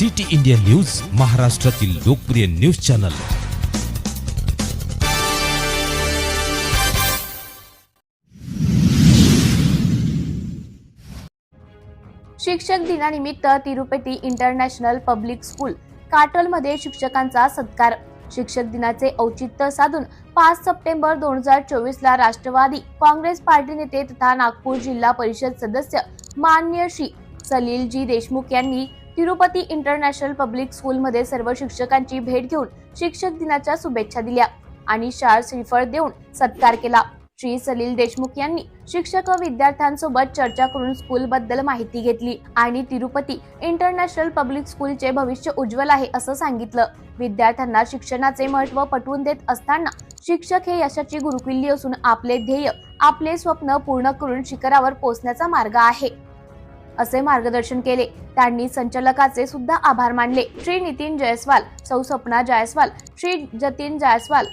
City India news महाराष्ट्रातील लोकप्रिय news channel. शिक्षक दिनानिमित्त तिरुपती इंटरनॅशनल पब्लिक स्कूल काटोलमध्ये शिक्षकांचा सत्कार. शिक्षक दिनाचे औचित्य साधून पाच सप्टेंबर दोन हजार चोवीस ला राष्ट्रवादी काँग्रेस पार्टी नेते तथा नागपूर जिल्हा परिषद सदस्य मान्य श्री सलीलजी देशमुख यांनी तिरुपती इंटरनॅशनल पब्लिक स्कूलमध्ये सर्व शिक्षकांची भेट घेऊन शिक्षक दिनाच्या शुभेच्छा दिल्या आणि शाळ श्रीफळ देऊन सत्कार केला. श्री सलील देशमुख यांनी शिक्षक व विद्यार्थ्यांसोबत चर्चा करून स्कूल बद्दल माहिती घेतली आणि तिरुपती इंटरनॅशनल पब्लिक स्कूलचे भविष्य उज्ज्वल आहे असं सांगितलं. विद्यार्थ्यांना शिक्षणाचे महत्त्व पटवून देत असताना शिक्षक हे यशाची गुरुकिल्ली असून आपले ध्येय आपले स्वप्न पूर्ण करून शिखरावर पोहोचण्याचा मार्ग आहे. असे मार्गदर्शन केले. त्यांनी संचालकाचे सुद्धा आभार मानले. श्री नितीन जयस्वाल सौ सपना जयस्वाल श्री जतीन जयस्वाल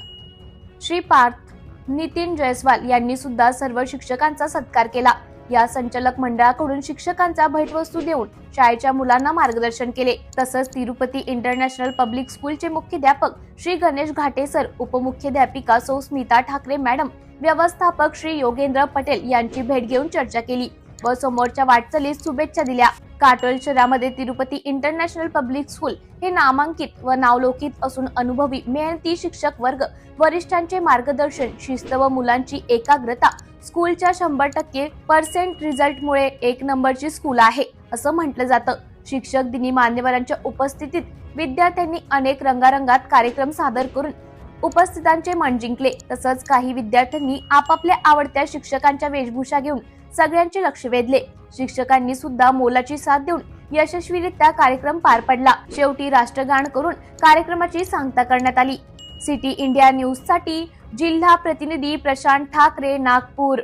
श्री पार्थ नितीन जयस्वाल यांनी सुद्धा सर्व शिक्षकांचा सत्कार केला. या संचालक मंडळाकडून शिक्षकांचा भेटवस्तू देऊन शाळेच्या मुलांना मार्गदर्शन केले. तसंच तिरुपती इंटरनॅशनल पब्लिक स्कूलचे मुख्याध्यापक श्री गणेश घाटे सर उपमुख्याध्यापिका सौ स्मिता ठाकरे मॅडम व्यवस्थापक श्री योगेंद्र पटेल यांची भेट घेऊन चर्चा केली. व समोरच्या वाटचालीस शुभेच्छा दिल्या. काटोल शहरामध्ये तिरुपती इंटरनॅशनल पब्लिक स्कूल हे नामांकित व नावलौकित असून अनुभवी मेहनती शिक्षक वर्ग वरिष्ठांचे मार्गदर्शन शिस्त व मुलांची एकाग्रता स्कूलच्या शंभर टक्के पर्सेंट रिझल्टमुळे एक नंबरची स्कूल आहे असं म्हटलं जातं. शिक्षक दिनी मान्यवरांच्या उपस्थितीत विद्यार्थ्यांनी अनेक रंगारंगात कार्यक्रम सादर करून उपस्थितांचे मन जिंकले. तसंच काही विद्यार्थ्यांनी आपापल्या आवडत्या शिक्षकांच्या वेशभूषा घेऊन सगळ्यांचे लक्ष वेधले. शिक्षकांनी सुद्धा मोलाची साथ देऊन यशस्वीरित्या कार्यक्रम पार पडला. शेवटी राष्ट्रगान करून कार्यक्रमाची सांगता करण्यात आली. सिटी इंडिया न्यूजसाठी जिल्हा प्रतिनिधी प्रशांत ठाकरे नागपूर.